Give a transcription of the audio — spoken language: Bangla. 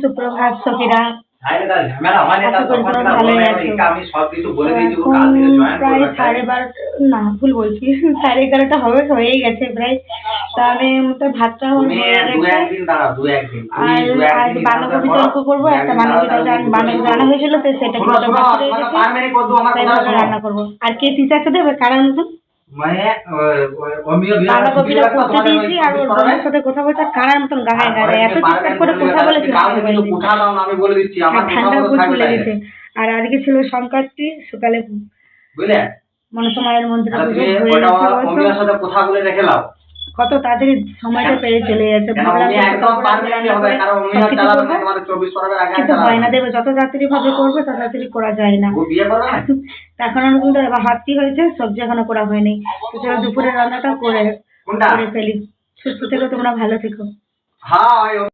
সুপ্রভাত সখীরা। প্রায় সাড়ে বারোটা না ভুল বলছি। সাড়ে এগারোটা হবে হয়েই গেছে প্রায়। তাহলে ভাতটা আর আজ বাঁধাকপি তর্ক করব একটা বাঁধাকপি বাঁধাকপি রান্না হয়েছিল তো সেটা। রান্না করব। আর কে চিচাচ্ছে দেবে? কারণ মানে বাঁধাকপিটা করতে দিয়েছি আর ওর? সাথে কথা বলছে কারার মতন এত চিৎকার করে কথা ঠান্ডা উপর চলে গেছে আজকে ছিল সংক্রান্তি সকালে মনসমায়ের মনসা মায়ের মন্দিরে কথা বলে রেখে কত তাড়াতাড়ি সময়টা পেরে চলে যাচ্ছে কিন্তু হয় না। দেবে যত তাড়াতাড়ি ভাবে করবে তত তাড়াতাড়ি করা যায় না। ও বিয়ে করবে? না এখন অনুকূল কিন্তু এবার হাতটি হয়েছে সবজি এখনও করা হয়নি। তো চলো দুপুরের রান্নাটা করে করে ফেলি। সুস্থ থেকো তোমরা ভালো থেকো। হ্যাঁ